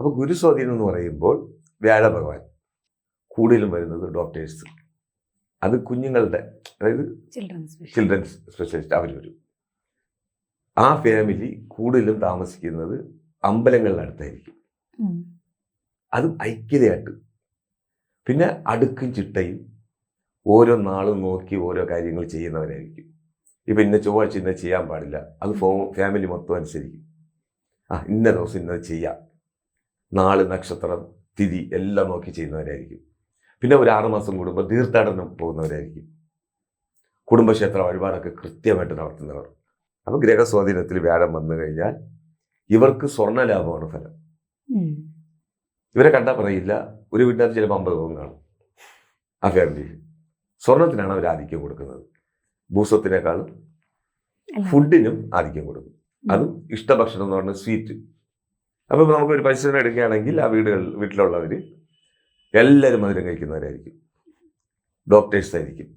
അപ്പോൾ ഗുരുസ്വാധീനം എന്ന് പറയുമ്പോൾ വ്യാഴ ഭഗവാൻ കൂടുതലും വരുന്നത് ഡോക്ടേഴ്സ് അത് കുഞ്ഞുങ്ങളുടെ അതായത് ചിൽഡ്രൻസ് സ്പെഷ്യലിസ്റ്റ് അവർ വരും ആ ഫാമിലി കൂടുതലും താമസിക്കുന്നത് അമ്പലങ്ങളിനടുത്തായിരിക്കും അതും ഐക്യതയായിട്ട്. പിന്നെ അടുക്കും ചിട്ടയും ഓരോ നാളും നോക്കി ഓരോ കാര്യങ്ങൾ ചെയ്യുന്നവരായിരിക്കും. ഇപ്പം ഇന്ന ചൊവ്വാഴ്ച ഇന്ന ചെയ്യാൻ പാടില്ല. അത് ഫോ ഫാമിലി മൊത്തം അനുസരിക്കും. ആ ഇന്ന ദിവസം ഇന്നത് ചെയ്യാം. നാൾ നക്ഷത്രം തിഥി എല്ലാം നോക്കി ചെയ്യുന്നവരായിരിക്കും. പിന്നെ ഒരു ആറുമാസം കൂടുമ്പോൾ തീർത്ഥാടനം പോകുന്നവരായിരിക്കും. കുടുംബക്ഷേത്ര വഴിപാടൊക്കെ കൃത്യമായിട്ട് നടത്തുന്നവർ. അപ്പോൾ ഗ്രഹസ്വാധീനത്തിൽ വ്യാഴം വന്നു കഴിഞ്ഞാൽ ഇവർക്ക് സ്വർണ ലാഭമാണ് ഫലം ഇവരെ കണ്ടാൽ പറയില്ല ഒരു വീട്ടിനകത്ത് ചിലപ്പോൾ അമ്പത് പോകും കാണും. ആ ഫാമിലിയിൽ സ്വർണത്തിനാണ് അവർ ആധിക്യം കൊടുക്കുന്നത്. ഭൂസ്വത്തിനേക്കാളും ഫുഡിനും ആധിക്യം കൊടുക്കും. അതും ഇഷ്ടഭക്ഷണം എന്ന് പറഞ്ഞാൽ സ്വീറ്റ്. അപ്പോൾ നമുക്കൊരു പരിശോധന എടുക്കുകയാണെങ്കിൽ ആ വീടുകൾ വീട്ടിലുള്ളവർ എല്ലാവരും മധുരം കഴിക്കുന്നവരായിരിക്കും. ഡോക്ടേഴ്സ് ആയിരിക്കും.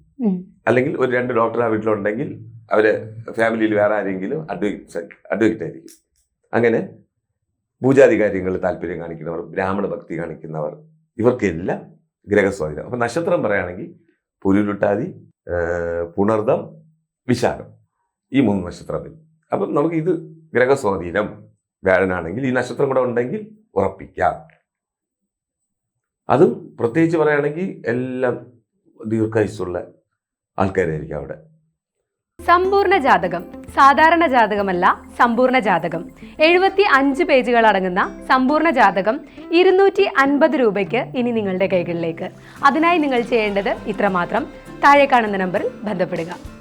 അല്ലെങ്കിൽ ഒരു രണ്ട് ഡോക്ടർ ആ വീട്ടിലുണ്ടെങ്കിൽ അവരെ ഫാമിലിയിൽ വേറെ ആരെങ്കിലും അഡ്വക്കേറ്റ് അഡ്വക്കേറ്റ് ആയിരിക്കും. അങ്ങനെ പൂജാതി കാര്യങ്ങളിൽ താല്പര്യം കാണിക്കുന്നവർ ബ്രാഹ്മണ ഭക്തി കാണിക്കുന്നവർ ഇവർക്കെല്ലാം ഗ്രഹസ്വാധീനം. അപ്പം നക്ഷത്രം പറയുകയാണെങ്കിൽ പുരുരുട്ടാതി പുണർദം വിശാഖം. ഈ മൂന്ന് നക്ഷത്രത്തിൽ. അപ്പം നമുക്ക് ഇത് ഗ്രഹസ്വാധീനം. വ്യാഴനാണെങ്കിൽ ഈ നക്ഷത്രം കൂടെ ഉണ്ടെങ്കിൽ ഉറപ്പിക്കാം. അതും പ്രത്യേകിച്ച് പറയുകയാണെങ്കിൽ എല്ലാം ദീർഘായുസുള്ള ആൾക്കാരായിരിക്കും അവിടെ. സമ്പൂർണ ജാതകം സാധാരണ ജാതകമല്ല സമ്പൂർണ ജാതകം. എഴുപത്തി അഞ്ച് പേജുകൾ അടങ്ങുന്ന സമ്പൂർണ ജാതകം ഇരുന്നൂറ്റി അൻപത് രൂപയ്ക്ക് ഇനി നിങ്ങളുടെ കൈകളിലേക്ക്. അതിനായി നിങ്ങൾ ചെയ്യേണ്ടത് ഇത്രമാത്രം. താഴെ കാണുന്ന നമ്പറിൽ ബന്ധപ്പെടുക.